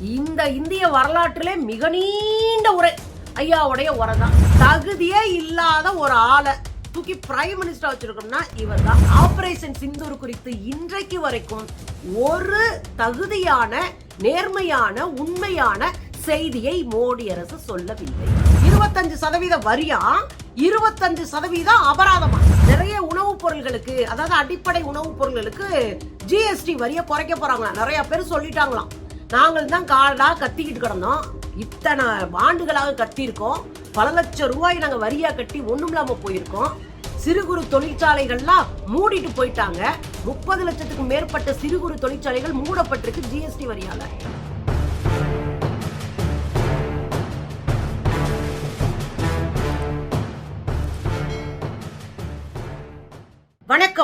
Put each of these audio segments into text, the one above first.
இந்த இந்திய வரலாற்றிலே மிக நீண்ட உரை. ஐயாவுடைய உரை தான் தகுதியே இல்லாத ஒரு ஆளை தூக்கி பிரைம் மினிஸ்டர் வச்சிருக்கோம்னா இவர் தான் ஆபரேஷன் சிந்தூர் குறித்து இன்றைக்கு வரைக்கும் ஒரு தகுதியான நேர்மையான உண்மையான செய்தியை மோடி அரசு சொல்லவில்லை. இருபத்தஞ்சு சதவீத வரியா? இருபத்தஞ்சு சதவீதம் அபராதமா? நிறைய உணவுப் பொருள்களுக்கு அதாவது அடிப்படை உணவுப் பொருள்களுக்கு ஜிஎஸ்டி வரியை குறைக்க போறாங்களா நிறைய பேர் சொல்லிட்டாங்களாம். நாங்கள் தான் காலடா கத்திக்கிட்டு கிடந்தோம். இத்தனை ஆண்டுகளாக கத்தியிருக்கோம். பல லட்சம் ரூபாய் நாங்கள் வரியா கட்டி ஒன்றும் இல்லாமல் போயிருக்கோம். சிறு குறு தொழிற்சாலைகள்லாம் மூடிட்டு போயிட்டாங்க. முப்பது லட்சத்துக்கு மேற்பட்ட சிறு குறு தொழிற்சாலைகள் மூடப்பட்டிருக்கு ஜிஎஸ்டி வரியால.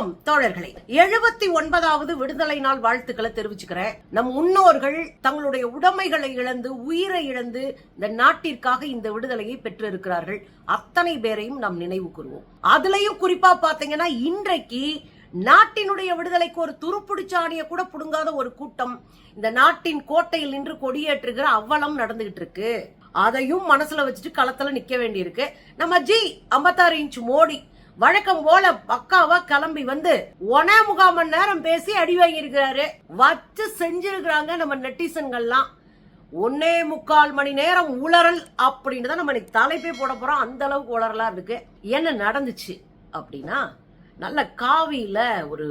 வணக்கம் தோழர்களே. எழுபத்தி ஒன்பதாவது விடுதலை நாள் வாழ்த்துக்களை தெரிவிச்சுக்கிறேன். நம் முன்னோர்கள் தங்களுடைய உடைமைகளை இழந்து உயிரை இழந்து இந்த நாட்டிற்காக இந்த விடுதலையை பெற்றிருக்கிறார்கள். அத்தனை பேரையும் நாம் நினைவு கூறுவோம். அதுலயும் குறிப்பா பாத்தீங்கன்னா இன்றைக்கு நாட்டினுடைய விடுதலைக்கு ஒரு துருப்பிடிச்சாணிய கூட புடுங்காத ஒரு கூட்டம் இந்த நாட்டின் கோட்டையில் நின்று கொடியேற்றுகிற அவலம் நடந்துகிட்டு இருக்கு அதையும் மனசுல வச்சுட்டு களத்துல நிக்க வேண்டியிருக்கு. நம்ம ஜி ஐம்பத்தாறு இன்ச் மோடி வழக்கம் போல பக்காவா கிளம்பி வந்து ஒன முகால் மணி நேரம் பேசி அடி வாங்கியிருக்கிறாரு. வச்சு செஞ்சிருக்கிறாங்க நம்ம நெட்டிசன்கள்லாம். ஒன்னே முக்கால் மணி நேரம் உளறல் அப்படின்னு தான் நம்ம இன்னைக்கு தலைப்பே போட போறோம். அந்த அளவுக்கு உளறலா இருக்கு. என்ன நடந்துச்சு அப்படின்னா நல்ல காவியில ஒரு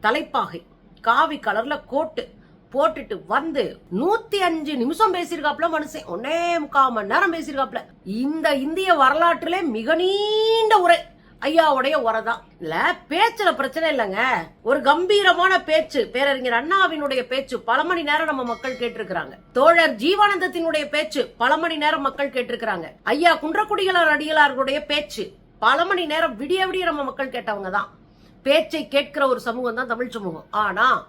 தலைப்பாகை காவி கலர்ல கோட்டு போட்டுட்டு வந்து நூத்தி அஞ்சு நிமிஷம் பேசியிருக்காப்ல மனுஷன். ஒன்னே முக்கால் மணி நேரம் பேசியிருக்காப்ல இந்த இந்திய வரலாற்றிலே மிக நீண்ட உரை. ஐயாவுடைய உரை தான் இல்ல பேச்சுல பிரச்சனை இல்லைங்க. ஒரு கம்பீரமான பேச்சு. பேரறிஞர் அண்ணாவினுடைய பேச்சு. பல மணி நேரம் நம்ம மக்கள் கேட்டிருக்கிறாங்க. தோழர் ஜீவானந்தத்தினுடைய பேச்சு. பல மணி நேரம் மக்கள் கேட்டிருக்கிறாங்க. ஐயா குன்றக்குடிகளார் அடிகளார்களுடைய பேச்சு. பல மணி நேரம் விடிய விடிய நம்ம மக்கள் கேட்டவங்க தான். பேச்சை கேட்கிற ஒரு சமூகம் தான் தமிழ் சமூகம். ஆனா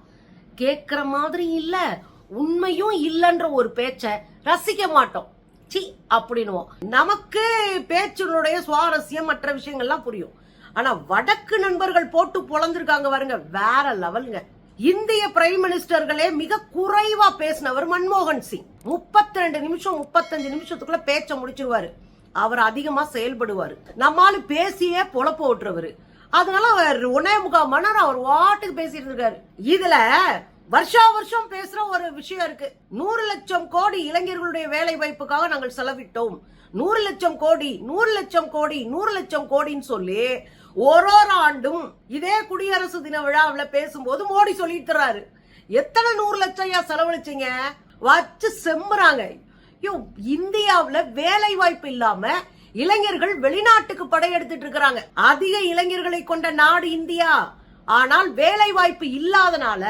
கேட்கிற மாதிரி இல்ல உண்மையும் இல்லைன்ற ஒரு பேச்சை ரசிக்க மாட்டோம். சி அப்படின்னுவோம். நமக்கு பேச்சினுடைய சுவாரஸ்யம் மற்ற விஷயங்கள்லாம் புரியும். ஆனா வடக்கு நண்பர்கள் போட்டு பொழந்திருக்காங்க பாருங்க வேற லெவலுங்க. இந்திய பிரைம் மினிஸ்டர்களே மிக குறைவா பேசினவர் மன்மோகன் சிங். முப்பத்தி ரெண்டு நிமிஷம் முப்பத்தஞ்சு நிமிஷத்துக்குள்ள பேச்ச முடிச்சிருவாரு. அவர் அதிகமா செயல்படுவாரு. நம்மால பேசியே பொழப்ப ஓட்டுறவரு. அதனால அவர் ஒன்னே முக்கால் மணி நேரம் அவர் வாட்டுக்கு பேசிட்டு இருக்காரு. இதுல வருஷா வருஷம் பேசுற ஒரு விஷயம் இருக்கு. நூறு லட்சம் கோடி இளைஞர்களுடைய வேலை வாய்ப்புக்காக நாங்கள் செலவிட்டோம். நூறு லட்சம் கோடி நூறு லட்சம் கோடி நூறு லட்சம் கோடின்னு சொல்லி ஒரு ஒரு ஆண்டும் இதே குடியரசு தின விழாவில் பேசும்போது மோடி சொல்லிட்டு எத்தனை நூறு லட்சம் ஐயா செலவழிச்சீங்க? வச்சு செம்புறாங்க ஐயோ இந்தியாவில் வேலை வாய்ப்பு இல்லாம இளைஞர்கள் வெளிநாட்டுக்கு படையெடுத்துட்டு இருக்கிறாங்க. அதிக இளைஞர்களை கொண்ட நாடு இந்தியா. ஆனால் வேலை வாய்ப்பு இல்லாதனால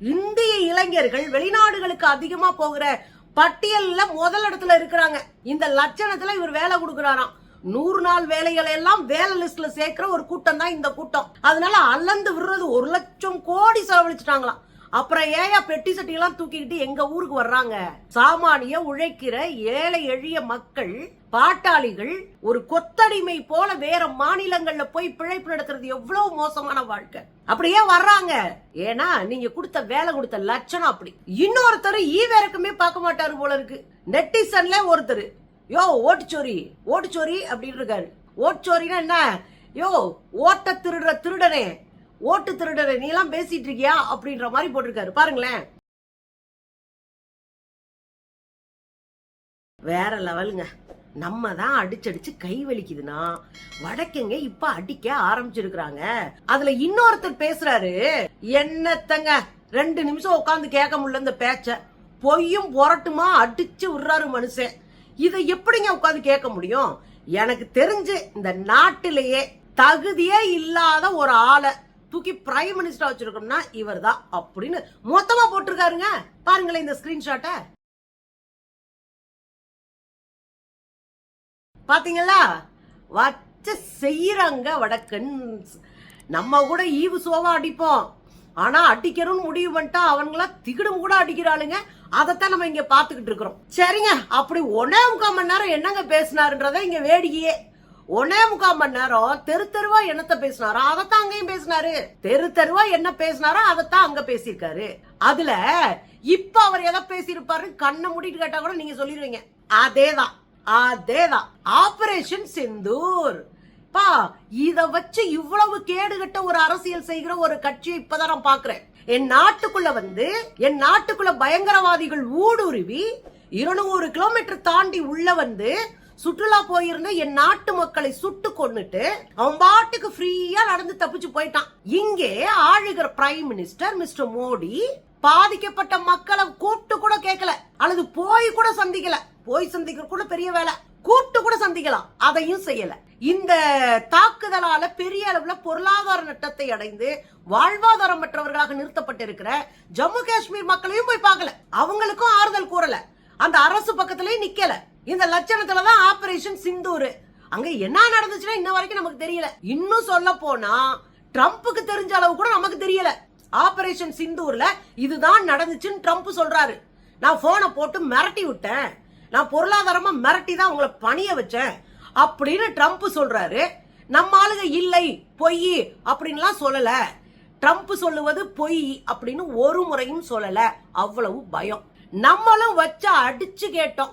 இந்திய இளைஞர்கள் வெளிநாடுகளுக்கு அதிகமா போகிற பட்டியல்ல முதல் இடத்துல இருக்கிறாங்க. இந்த லட்சணத்துல இவர் வேலை கொடுக்குறாராம். நூறு நாள் வேலைகளை எல்லாம் வேலை லிஸ்ட்ல சேர்க்கிற ஒரு கூட்டம் தான் இந்த கூட்டம். அதனால அலந்து விடுறது ஒரு லட்சம் கோடி செலவழிச்சிட்டாங்களாம். அப்புறம் ஏயா பெட்டி சட்டியெல்லாம் தூக்கிக்கிட்டு எங்க ஊருக்கு வர்றாங்க? சாமானிய உழைக்கிற ஏழை எளிய மக்கள் பாட்டாளிகள் ஒரு கொத்தடிமை போல வேற மாநிலங்கள்ல போய் பிழைப்பு நடத்துறது எவ்வளவு மோசமான வாழ்க்கை. அப்படியே வர்றாங்க. ஏன்னா நீங்க கொடுத்த வேலை கொடுத்த லட்சணம் அப்படி. இன்னொருத்தர் ஈவேரக்குமே பார்க்க மாட்டாரு போல இருக்கு. நெட்டிசன்ல ஒருத்தர் யோ ஓட்டுச்சோரி ஓட்டுச்சோரி அப்படின்னு இருக்காரு ஓட்டுச்சோரினா என்ன? யோ ஓட்ட திருடுற திருடனே. ஓட்டு திருடரை நீ எல்லாம் பேசிட்டு இருக்கியா அப்படின்ற மாதிரி போட்டிருக்காரு. பாருங்களேன். வேற லெவலுங்க. நம்ம தான் அடிச்சடிச்சு கை வலிக்குதுன்னா வடக்கங்க இப்ப அடிக்க ஆரம்பிச்சிருக்கிறாங்க. அதுல இன்னொருத்தர் பேசுறாரு. என்னத்தங்க? ரெண்டு நிமிஷம் உட்காந்து கேட்க முடியல இந்த பேச்ச. பொய்யும் புரட்டுமா அடிச்சு விடுறாரு மனுஷன். இதை எப்படிங்க உட்காந்து கேட்க முடியும்? எனக்கு தெரிஞ்சு இந்த நாட்டிலேயே தகுதியே இல்லாத ஒரு ஆளை தூக்கி பிரைம் மினிஸ்டர் வச்சிருக்கோம்னா இவர் தான் அப்படின்னு மொத்தமா போட்டிருக்காருங்க. பாருங்களேன் இந்த ஸ்கிரீன்ஷாட்டை பாத்தீங்களா? வச்ச செய்யறாங்க வடக்கன். நம்ம கூட ஈவு சோவா அடிப்போம். ஆனா அடிக்கணும்னு முடிவு பண்ணிட்டா அவங்களா திகிடும் கூட அடிக்கிறாளுங்க. அதைத்தான் நம்ம இங்க பாத்துக்கிட்டு இருக்கிறோம். சரிங்க அப்படி ஒன்னே முக்கால் மணி நேரம் என்னங்க பேசினாருன்றத இங்க வேடிக்கையே. ஒன்னே முக்கால் மணி நேரம் தெரு தெருவா என்னத்த பேசினாரோ அதைத்தான் அங்கேயும் பேசினாரு. தெரு தெருவா என்ன பேசினாரோ அதைத்தான் அங்க பேசியிருக்காரு. அதுல இப்ப அவர் எதை பேசியிருப்பாரு கண்ணை மூடிட்டு கேட்டா கூட நீங்க சொல்லிடுவீங்க. அதேதான் அதேதான். ஆபரேஷன் செந்தூர் பா இத வச்சு இவ்வளவு கேடுகட்ட ஒரு அரசியல் செய்கிற ஒரு கட்சியை இப்பதான் நான் பாக்குறேன். என் நாட்டுக்குள்ள வந்து என் நாட்டுக்குள்ள பயங்கரவாதிகள் ஊடுருவி இருநூறு கிலோமீட்டர் தாண்டி உள்ள வந்து சுற்றுலா போயிருந்த என் நாட்டு மக்களை சுட்டு கொண்டுட்டு அவன் பாட்டுக்கு ஃப்ரீயா நடந்து தப்பிச்சு போயிட்டான். இங்கே ஆளுகிற பிரைம் மினிஸ்டர் மிஸ்டர் மோடி பாதிக்கப்பட்ட மக்களை கூப்பிட்டு கூட கேட்கல அல்லது போய் கூட சந்திக்கல. போய் சந்திக்கிற கூட பெரிய வேலை. கூப்பிட்டு கூட சந்திக்கலாம். அதையும் செய்யல. இந்த தாக்குதலால பெரிய அளவுல பொருளாதார நட்டத்தை அடைந்து வாழ்வாதாரம் வாழ்வாதாரமற்றவர்களாக நிறுத்தப்பட்டிருக்கிற ஜம்மு காஷ்மீர் மக்களையும் போய் பார்க்கல. அவங்களுக்கும் ஆறுதல் கூறல. அந்த அரசு பக்கத்திலேயே நிக்கல. இந்த லட்சணத்துல தான் ஆபரேஷன் சிந்தூர். அங்க என்ன நடந்துச்சுன்னா இன்ன வரைக்கும் நமக்கு தெரியல. இன்னும் சொல்ல போனா ட்ரம்ப்புக்கு தெரிஞ்ச அளவு கூட நமக்கு தெரியல. ஆபரேஷன் சிந்தூர்ல இதுதான் நடந்துச்சுன்னு ட்ரம்ப் சொல்றாரு. நான் போனை போட்டு மிரட்டி விட்டேன். நான் பொருளாதாரமா மிரட்டி தான் உங்களை பணிய வச்சேன். அப்படின்னு ட்ரம்ப் சொல்றாரு. நம்ம ஆளுங்க இல்லை பொய் அப்படின்லாம் சொல்லல. ட்ரம்ப் சொல்லுவது பொய் அப்படின்னு ஒரு முறையும் சொல்லல. அவ்வளவு பயம். நம்மளும் வச்சா அடிச்சு கேட்டோம்.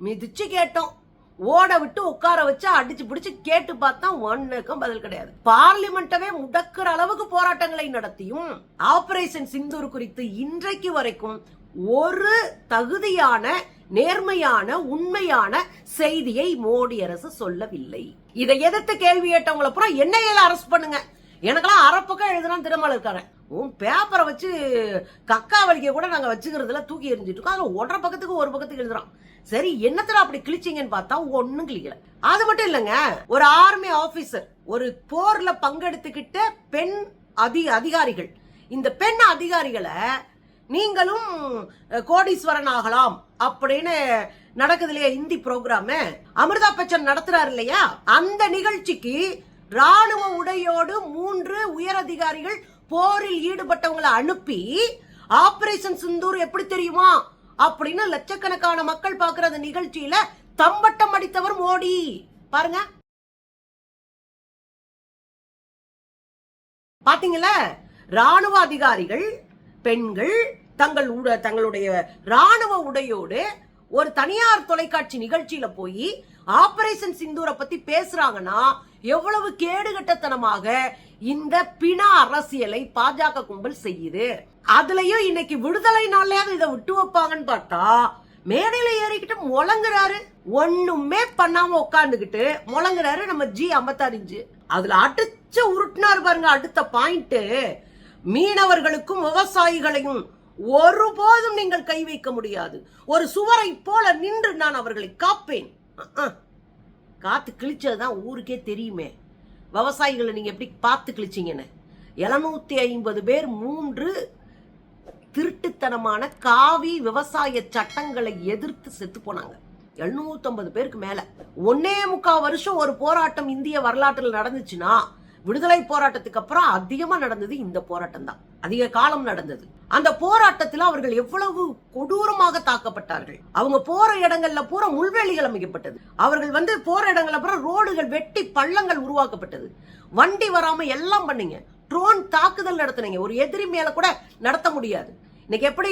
மிதிச்சு கேட்டோம். ஓட விட்டு உட்கார வச்சு அடிச்சு பிடிச்சு கேட்டு பார்த்தா ஒண்ணுக்கும் பதில் கிடையாது. பார்லிமெண்டவே முடக்கிற அளவுக்கு போராட்டங்களை நடத்தியும் ஆபரேஷன் சிந்தூர் குறித்து இன்றைக்கு வரைக்கும் ஒரு தகுதியான நேர்மையான உண்மையான செய்தியை மோடி அரசு சொல்லவில்லை. இதை எதிர்த்து கேள்வி கேட்டவங்கள பூரா என்னையில அரெஸ்ட் பண்ணுங்க. எனக்கெல்லாம் அரை பக்கம் எழுதுனா திருமலை இருக்காரன் உன் பேப்பரை வச்சு கக்கா வலிக்க கூட நாங்க வச்சுக்கிறதுல தூக்கி எரிஞ்சிட்டு இருக்கோம். அதுல ஒன்றரை பக்கத்துக்கு ஒரு பக்கத்துக்கு எழுதுறான். சரி என்னத்துல அப்படி கிழிச்சிங்கன்னு பார்த்தா ஒன்னும் கிழிக்கல. அது மட்டும் இல்லைங்க ஒரு ஆர்மி ஆபீசர் ஒரு போர்ல பங்கெடுத்துக்கிட்ட பெண் அதி அதிகாரிகள். இந்த பெண் அதிகாரிகளை நீங்களும் கோடீஸ்வரன் ஆகலாம் அப்படின்னு நடக்குது இல்லையா ஹிந்தி ப்ரோக்ராமு அமிர்தா பச்சன் நடத்துறாரு இல்லையா? அந்த நிகழ்ச்சிக்கு ராணுவ உடையோடு மூன்று உயர் அதிகாரிகள் போரில் ஈடுபட்டவங்களை அனுப்பி ஆபரேஷன் சிந்தூர் எப்படி தெரியுமா? அப்படின்னு லட்சக்கணக்கான மக்கள் பார்க்கிற அந்த நிகழ்ச்சியில தம்பட்டம் அடித்தவர் மோடி. பாருங்க. பாத்தீங்களா ராணுவ அதிகாரிகள் பெண்கள் தங்கள் உட- தங்களுடைய ராணுவ உடையோடு ஒரு தனியார் தொலைக்காட்சி நிகழ்ச்சியில போய் ஆபரேஷன் சிந்தூரை பத்தி பேசுறாங்கன்னா எவ்வளவு கேடுகட்டத்தனமாக இந்த பிண அரசியலை பாஜக கும்பல் செய்யுது. அதுலயும் இன்னைக்கு விடுதலை நாள்லயாவது இதை விட்டு வைப்பாங்கன்னு பார்த்தா மேடையில ஏறிக்கிட்டு முழங்குறாரு. ஒண்ணுமே பண்ணாம உட்காந்துக்கிட்டு முழங்குறாரு நம்ம ஜி ஐம்பத்தாறு அதுல அடிச்ச உருட்டினாரு பாருங்க அடுத்த பாயிண்ட் மீனவர்களுக்கும் விவசாயிகளையும் ஒருபோதும் நீங்கள் கை வைக்க முடியாது. ஒரு சுவரை போல நின்று நான் அவர்களை காப்பேன். காத்து கிழிச்சதுதான் ஊருக்கே தெரியுமே. விவசாயிகளை நீங்கள் எப்படி பார்த்து கிழிச்சிங்கன்னு? எழுநூத்தி ஐம்பது பேர் மூன்று திருட்டுத்தனமான காவி விவசாய சட்டங்களை எதிர்த்து செத்து போனாங்க. 750 பேருக்கு மேல. ஒன்னே முக்கால் வருஷம் ஒரு போராட்டம் இந்திய வரலாற்றில் நடந்துச்சுன்னா விடுதலை போராட்டத்துக்கு அப்புறம் அதிகமா நடந்தது இந்த போராட்டம் தான். அதிக காலம் நடந்தது. அந்த போராட்டத்தில் அவர்கள் எவ்வளவு கொடூரமாக தாக்கப்பட்டார்கள். அவங்க போற இடங்கள்ல பூரா முள்வேலிகள் அமைக்கப்பட்டது. அவர்கள் வந்து போற இடங்கள்ல பூரா ரோடுகள் வெட்டி பள்ளங்கள் உருவாக்கப்பட்டது. வண்டி வராம எல்லாம் பண்ணீங்க. ட்ரோன் தாக்குதல் நடத்துனீங்க. ஒரு எதிரி மேல கூட நடத்த முடியாது. இன்னைக்கு எப்படி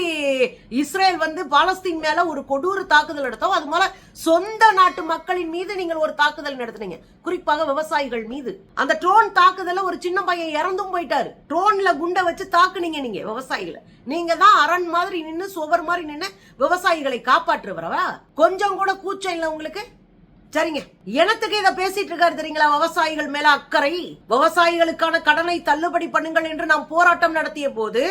இஸ்ரேல் வந்து பாலஸ்தீன் மேல ஒரு கொடூர தாக்குதல் நடத்தோம்? அது போல சொந்த நாட்டு மக்களின் மீது நீங்கள் ஒரு தாக்குதல் நடத்துனீங்க. குறிப்பாக விவசாயிகள் மீது. அந்த ட்ரோன் தாக்குதல ஒரு சின்ன பையன் இறந்தும் போயிட்டாரு. ட்ரோன்ல குண்டை வச்சு தாக்குனீங்க நீங்க விவசாயிகளை. நீங்க தான் அரண் மாதிரி நின்று சுவர் மாதிரி நின்று விவசாயிகளை காப்பாற்றுறவரவா கொஞ்சம் கூட கூச்சம் இல்லை உங்களுக்கு? சரிங்க. எனத்துக்கு இதை பேசிட்டு இருக்காரு தெரியுங்களா? விவசாயிகள் மேல அக்கறை. விவசாயிகளுக்கான கடனை தள்ளுபடி பண்ணுங்கள் என்று நாம் போராட்டம் நடத்திய போது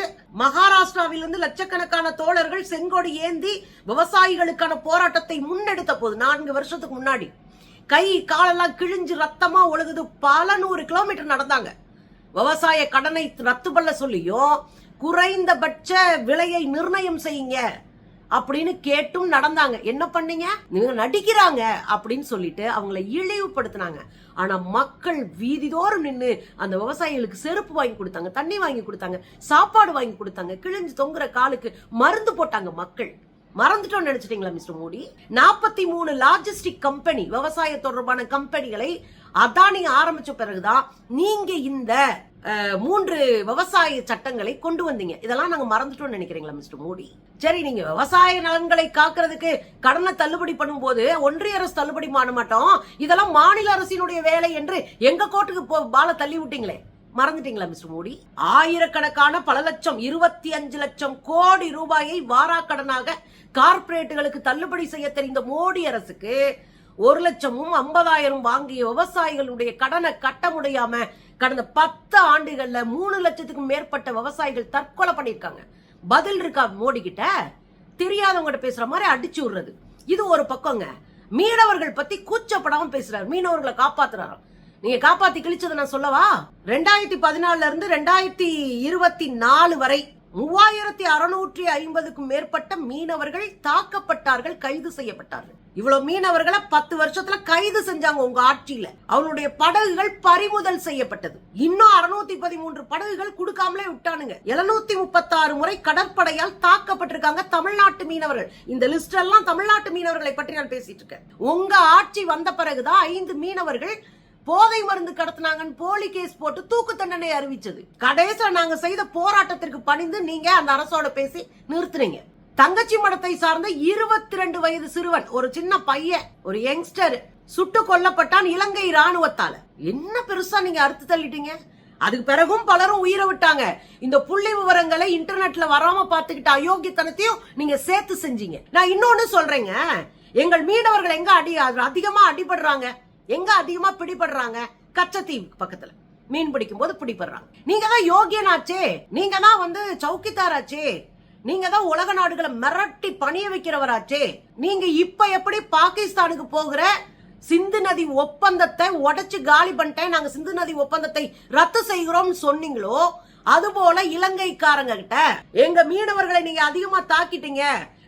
மகாராஷ்டிராவிலிருந்து லட்சக்கணக்கான தோழர்கள் செங்கோடு ஏந்தி விவசாயிகளுக்கான போராட்டத்தை முன்னெடுத்த போது நான்கு வருஷத்துக்கு முன்னாடி கை காலெல்லாம் கிழிஞ்சு ரத்தமா ஒழுகுது. பல நூறு கிலோமீட்டர் நடந்தாங்க. விவசாய கடனை ரத்து பண்ண சொல்லியும் குறைந்தபட்ச விலையை நிர்ணயம் செய்யுங்க. அப்படின்னு கேட்டும் நடந்தாங்க. என்ன பண்ணீங்க? நீங்க நடிக்கிறாங்க அப்படின்னு சொல்லிட்டு அவங்கள இழிவுபடுத்தினாங்க. ஆனா மக்கள் வீதிதோறும் நின்று அந்த விவசாயிகளுக்கு செருப்பு வாங்கி கொடுத்தாங்க தண்ணி வாங்கி கொடுத்தாங்க சாப்பாடு வாங்கி கொடுத்தாங்க கிழிஞ்சு தொங்குற காலுக்கு மருந்து போட்டாங்க மக்கள். மறந்துட்டோம் நினைச்சிட்டீங்களா மிஸ்டர் மோடி? நாற்பத்தி மூணு லாஜிஸ்டிக் கம்பெனி விவசாய தொடர்பான கம்பெனிகளை அதானி ஆரம்பிச்ச பிறகுதான் நீங்க இந்த மூன்று விவசாய சட்டங்களை கொண்டு வந்தீங்க. இதெல்லாம் நாங்க மறந்துட்டோம்னு நினைக்கிறீங்களா மிஸ்டர் மோடி? சரி நீங்க விவசாய நலன்களை காக்கிறதுக்கு கடனை தள்ளுபடி பண்ணும்போது ஒன்றிய அரசு தள்ளுபடி பண்ண மாட்டோம். இதெல்லாம் மாநில அரசினுடைய வேலை என்று எங்க கோர்ட்டுக்கு போ- பால தள்ளி விட்டீங்களே? மறந்துட்டீங்களா மிஸ்டர் மோடி? ஆயிரக்கணக்கான பல லட்சம் இருபத்தி அஞ்சு லட்சம் கோடி ரூபாயை வாராக்கடனாக கார்ப்பரேட்டுகளுக்கு தள்ளுபடி செய்ய தெரிந்த மோடி அரசுக்கு ஒரு லட்சமும் ஐம்பதாயிரம் வாங்கிய விவசாயிகளுடைய கடனை கட்ட முடியாம கடந்த பத்து ஆண்டுகள்ல மூணு லட்சத்துக்கும் மேற்பட்ட விவசாயிகள் தற்கொலை பண்ணியிருக்காங்க. பதில் இருக்கா மோடி கிட்ட தெரியாதவங்ககிட்ட பேசுற மாதிரி அடிச்சு விடுறது. இது ஒரு பக்கங்க. மீனவர்கள் பத்தி கூச்சப்படாம பேசுறாரு. மீனவர்களை காப்பாத்துறாராம். நீங்க காப்பாத்தி கிழிச்சதை நான் சொல்லவா? ரெண்டாயிரத்தி பதினாலுல இருந்து ரெண்டாயிரத்தி இருபத்தி நாலு வரை மூவாயிரத்தி அறுநூற்றி ஐம்பதுக்கும் மேற்பட்ட மீனவர்கள் தாக்கப்பட்டார்கள் கைது செய்யப்பட்டார்கள். இவ்வளவு மீனவர்களை பத்து வருஷத்துல கைது செஞ்சாங்க உங்க ஆட்சியில. அவனுடைய படகுகள் பறிமுதல் செய்யப்பட்டது. இன்னும் அறுநூத்தி பதிமூன்று படகுகள் கொடுக்காமலே விட்டானுங்க. எழுநூத்தி முப்பத்தாறு முறை கடற்படையால் தாக்கப்பட்டிருக்காங்க தமிழ்நாட்டு மீனவர்கள். இந்த லிஸ்ட் எல்லாம் தமிழ்நாட்டு மீனவர்களை பற்றி நான் பேசிட்டு இருக்கேன். உங்க ஆட்சி வந்த பிறகுதான் ஐந்து மீனவர்கள் போதை மருந்து கடத்தினாங்கன்னு போலி கேஸ் போட்டு தூக்கு தண்டனை அறிவிச்சது. கடைசியில நாங்க செய்த போராட்டத்திற்கு பணிந்து நீங்க அந்த அரசோட பேசி நிறுத்துறீங்க தங்கச்சி மடத்தை சார்ந்த இருபத்தி ரெண்டு வயது சிறுவன் ஒரு சின்ன பையன் ஒரு யங்ஸ்டர் சுட்டு கொல்லப்பட்டான் இலங்கை ராணுவத்தால என்ன பெருசா நீங்க அறுத்து தள்ளிட்டீங்க? அதுக்கு பிறகும் பலரும் உயிரை விட்டாங்க. இந்த புள்ளி விவரங்களை இன்டர்நெட்ல வராம பாத்துக்கிட்ட அயோக்கியத்தனத்தையும் நீங்க சேர்த்து செஞ்சீங்க. நான் இன்னொன்னு சொல்றேங்க. எங்கள் மீனவர்கள் எங்க அடி அதிகமா அடிபடுறாங்க? எங்க அதிகமா பிடிபடுறாங்க? கச்சத்தீவு பக்கத்துல. மீன் பிடிக்கும் போது பிடிபடுறாங்க. நீங்க தான் யோகியனாச்சே. நீங்க தான் வந்து சவுக்கித்தாராச்சே. நீங்க தான் உலக நாடுகளை மிரட்டி பணிய வைக்கிறவராச்சே. நீங்க இப்ப எப்படி பாகிஸ்தானுக்கு போகிற சிந்து நதி ஒப்பந்தத்தை உடைச்சு காலி பண்ணிட்டேன் நாங்க சிந்து நதி ஒப்பந்தத்தை ரத்து செய்கிறோம்னு சொன்னீங்களோ அதுபோல இலங்கைக்காரங்க கிட்ட எங்க மீனவர்களை நீங்க அதிகமா தாக்கிட்டீங்க.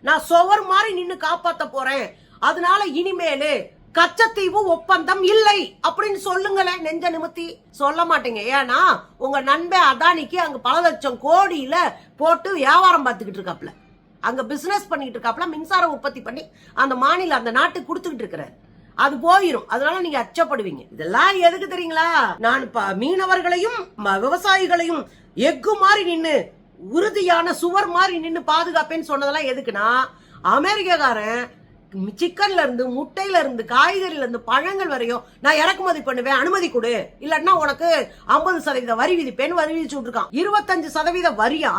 நான் சுவர் மாதிரி நின்னு காப்பாத்த போறேன். அதனால இனிமேலு கச்சத்தீவு ஒப்பந்தம் இல்லை. அப்படின்னு சொல்லுங்களேன் நெஞ்ச நிமித்தி. சொல்ல மாட்டீங்க. ஏன்னா உங்க நண்பன் அதானிக்கு அங்க பல லட்சம் கோடியில போட்டு வியாபாரம் பார்த்துக்கிட்டு இருக்காப்ல. அங்க பிசினஸ் பண்ணிக்கிட்டு இருக்காப்ல மின்சாரம் உற்பத்தி பண்ணி அந்த மாநில அந்த நாட்டுக்கு கொடுத்துக்கிட்டு இருக்கிறாரு. அது போயிரும். அதனால நீங்க அச்சப்படுவீங்க. இதெல்லாம் எதுக்கு தெரியுங்களா? நான் மீனவர்களையும் ம- விவசாயிகளையும் எஃகு மாதிரி நின்று உறுதியான சுவர் மாதிரி நின்று பாதுகாப்பேன்னு சொன்னதெல்லாம் எதுக்குன்னா அமெரிக்கக்காரன் சிக்கன்ல இருந்து முட்டையில இருந்து காய்கறில இருந்து பழங்கள் வரையும் நான் இறக்குமதி பண்ணுவேன். அனுமதி கொடு. இல்லன்னா உனக்கு ஐம்பது சதவீத வரி விதிப்பேன்னு வரி விதிச்சு விட்டுருக்கான். இருபத்தஞ்சு சதவீத வரியா?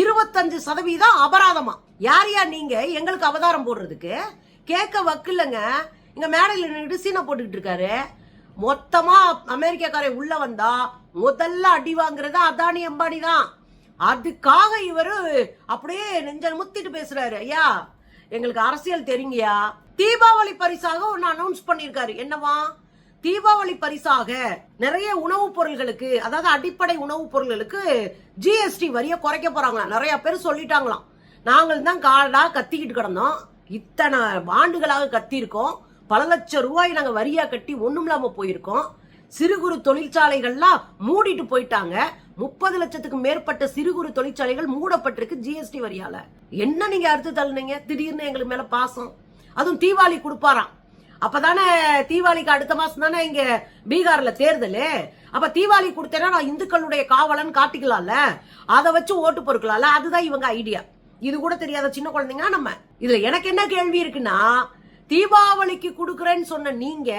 இருபத்தஞ்சு சதவீதம் அபராதமா? யார் யார் நீங்க எங்களுக்கு அவதாரம் போடுறதுக்கு? கேட்க வக்கில்லைங்க இங்க மேடையில் நின்றுட்டு சீனை போட்டுக்கிட்டு இருக்காரு. மொத்தமா அமெரிக்காக்காரன் உள்ள வந்தா முதல்ல அடி வாங்குறது அதானி அம்பானி தான் அதுக்காக இவரு அப்படியே நெஞ்ச முத்திட்டு பேசுறாரு. ஐயா எங்களுக்கு அரசியல் தெரியுங்கயா தீபாவளி பரிசாக ஒன்னு அனௌன்ஸ் பண்ணிருக்காரு. என்னவா? தீபாவளி பரிசாக நிறைய உணவுப் பொருள்களுக்கு அதாவது அடிப்படை உணவுப் பொருள்களுக்கு ஜிஎஸ்டி வரியை குறைக்க போறாங்களாம். நிறைய பேர் சொல்லிட்டாங்களாம். நாங்கள் தான் காடா கத்திக்கிட்டு கிடந்தோம். இத்தனை ஆண்டுகளாக கத்திருக்கோம் பல லட்சம் ரூபாய் நாங்க வரியா கட்டி ஒண்ணும் இல்லாம போயிருக்கோம். சிறு குறு தொழிற்சாலைகள்லாம் மூடிட்டு போயிட்டாங்க. முப்பது லட்சத்துக்கு மேற்பட்ட சிறு குறு தொழிற்சாலைகள் மூடப்பட்டிருக்கு ஜிஎஸ்டி வரியால. என்ன நீங்க அறுத்து தள்ளுனீங்க? திடீர்னு எங்களுக்கு மேல பாசம். அதுவும் தீபாவளி கொடுப்பாராம். அப்பதானே தீபாவளிக்கு அடுத்த மாசம் தானே இங்க பீகார்ல தேர்தல்? அப்ப தீபாவளி கொடுத்தேன்னா நான் இந்துக்களுடைய காவலன் காட்டிக்கலாம்ல? அதை வச்சு ஓட்டு பொறுக்கலாம்ல? அதுதான் இவங்க ஐடியா இது கூட தெரியாத சின்ன குழந்தைங்க நம்ம? இதுல எனக்கு என்ன கேள்வி இருக்குன்னா தீபாவளிக்கு கொடுக்குறேன்னு சொன்ன நீங்க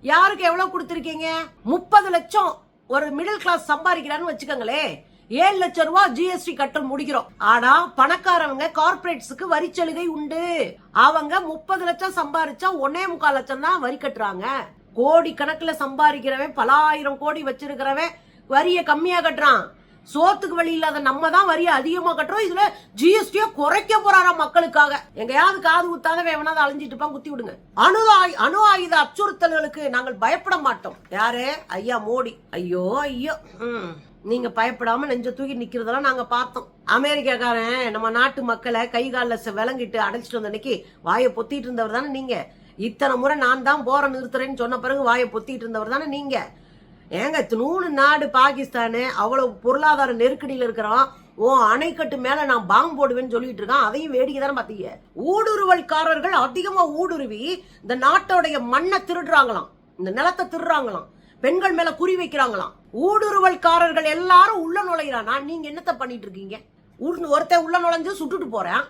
யாருக்கு எவ்வளவு கொடுத்துருக்கீங்க? முப்பது லட்சம். ஒரு மிடில் கிளாஸ் சம்பாதிக்கிறான்னு வச்சுக்கோங்களேன் ஏழு லட்சம் ரூபாய் ஜிஎஸ்டி கட்ட முடிக்கிறோம். ஆனா பணக்காரவங்க கார்பரேட்ஸுக்கு வரி சலுகை உண்டு. அவங்க முப்பது லட்சம் சம்பாரிச்சா ஒன்னே முக்கால் லட்சம் தான் வரி கட்டுறாங்க. கோடி கணக்குல சம்பாதிக்கிறவன் பல ஆயிரம் கோடி வச்சிருக்கிறவன் வரிய கம்மியா கட்டுறான். சோத்துக்கு வழி இல்லாத நம்ம தான் வரியை அதிகமாக கட்டுறோம். இதுல ஜிஎஸ்டியை குறைக்க போறாராம் மக்களுக்காக? எங்கேயாவது காது குத்தாத வேணாவது அழிஞ்சிட்டு இருப்பான் குத்தி விடுங்க. அணு ஆயு அணு ஆயுத அச்சுறுத்தல்களுக்கு நாங்கள் பயப்பட மாட்டோம். யாரு? ஐயா மோடி. ஐயோ ஐயோ. நீங்க பயப்படாம நெஞ்ச தூக்கி நிக்கிறதெல்லாம் நாங்க பார்த்தோம். அமெரிக்காக்காரன் நம்ம நாட்டு மக்களை கை காலில் விளங்கிட்டு அடைச்சிட்டு வந்த அன்னைக்கு வாயை பொத்திட்டு இருந்தவர் தானே நீங்க. இத்தனை முறை நான் தான் போற நிறுத்துறேன்னு சொன்ன பிறகு வாயை பொத்திட்டு இருந்தவர் தானே நீங்க. ஏங்க நூறு நாடு பாகிஸ்தானு அவ்வளவு பொருளாதார நெருக்கடியில் இருக்கிறான். ஓ அணைக்கட்டு மேல நான் பாம்பு போடுவேன்னு சொல்லிட்டு இருக்கான். அதையும் வேடிக்கை தானே பார்த்தீங்க ஊடுருவல்காரர்கள் அதிகமா ஊடுருவி இந்த நாட்டோடைய மண்ணை திருடுறாங்களாம். இந்த நிலத்தை திருடுறாங்களாம். பெண்கள் மேல குறி வைக்கிறாங்களாம். ஊடுருவல்காரர்கள் எல்லாரும் உள்ள நுழையிறானா? நீங்க என்னத்த பண்ணிட்டு இருக்கீங்க? ஊர் ஒருத்தன் உள்ள நுழைஞ்சு சுட்டுட்டு போறேன்.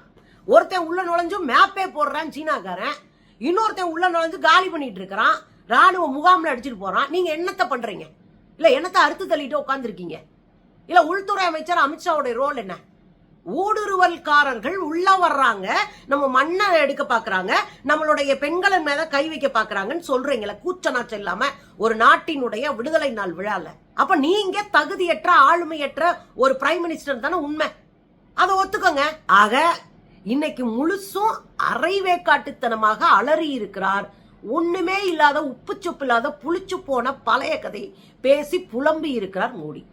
ஒருத்தன் உள்ள நுழைஞ்சு மேப்பே போடுறான் சீனாக்காரன். இன்னொருத்தன் உள்ள நுழைஞ்சு காலி பண்ணிட்டு இருக்கிறான். ராணுவ முகாம்ல அடிச்சிட்டு போகிறான் நீங்கள் என்னத்தை பண்ணுறீங்க இல்லை என்னத்தை அறுத்து தள்ளிட்டு உட்காந்துருக்கீங்க இல்லை உள்துறை அமைச்சர் அமித்ஷாவுடைய ரோல் என்ன? ஊடுருவல்காரர்கள் உள்ள வர்றாங்க. நம்ம மண்ணை எடுக்க பாக்குறாங்க. நம்மளுடைய பெண்களின் மேல கை வைக்க பாக்குறாங்கன்னு சொல்றீங்களே கூச்ச நாச்சம் இல்லாம ஒரு நாட்டினுடைய விடுதலை நாள் விழால. அப்ப நீங்க தகுதியற்ற ஆளுமையற்ற ஒரு பிரைம் மினிஸ்டர் தானே உண்மை. அதை ஒத்துக்கோங்க. ஆக இன்னைக்கு முழுசும் அரைவேக்காட்டுத்தனமாக அலறி இருக்கிறார் ஒண்ணுமே இல்லாத உப்புச்சொப்பு இல்லாத புளிச்சு போன பழைய கதை. பேசி புலம்பி இருக்கிறார் மோடி.